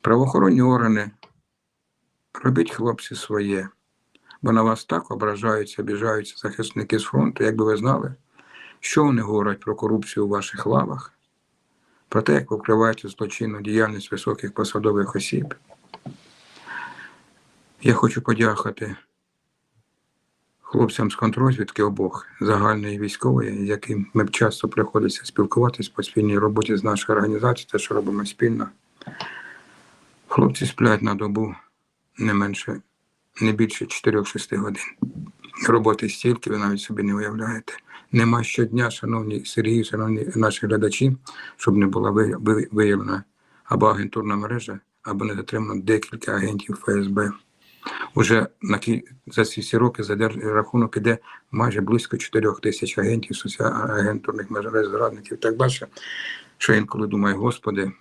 Правоохоронні органи, робіть хлопці своє, бо на вас так ображаються, обіжаються захисники з фронту, якби ви знали, що вони говорять про корупцію у ваших лавах, про те, як ви вкриваєте злочинну діяльність високих посадових осіб. Я хочу подякувати хлопцям з контрозвідки обох загальної військової, з яким ми часто приходиться спілкуватись по спільній роботі з нашою організацією, те, що робимо спільно. Хлопці сплять на добу не менше, не більше 4-6 годин. Роботи стільки, ви навіть собі не уявляєте. Нема щодня, шановні Сергію, шановні наші глядачі, щоб не була ви- ви- виявлена або агентурна мережа, або не затримано декілька агентів ФСБ. Уже на кі... за ці всі роки задерж... рахунок іде майже близько 4 тисяч агентів, соціагентурних мереж, зрадників так далі. Що інколи думаю, Господи,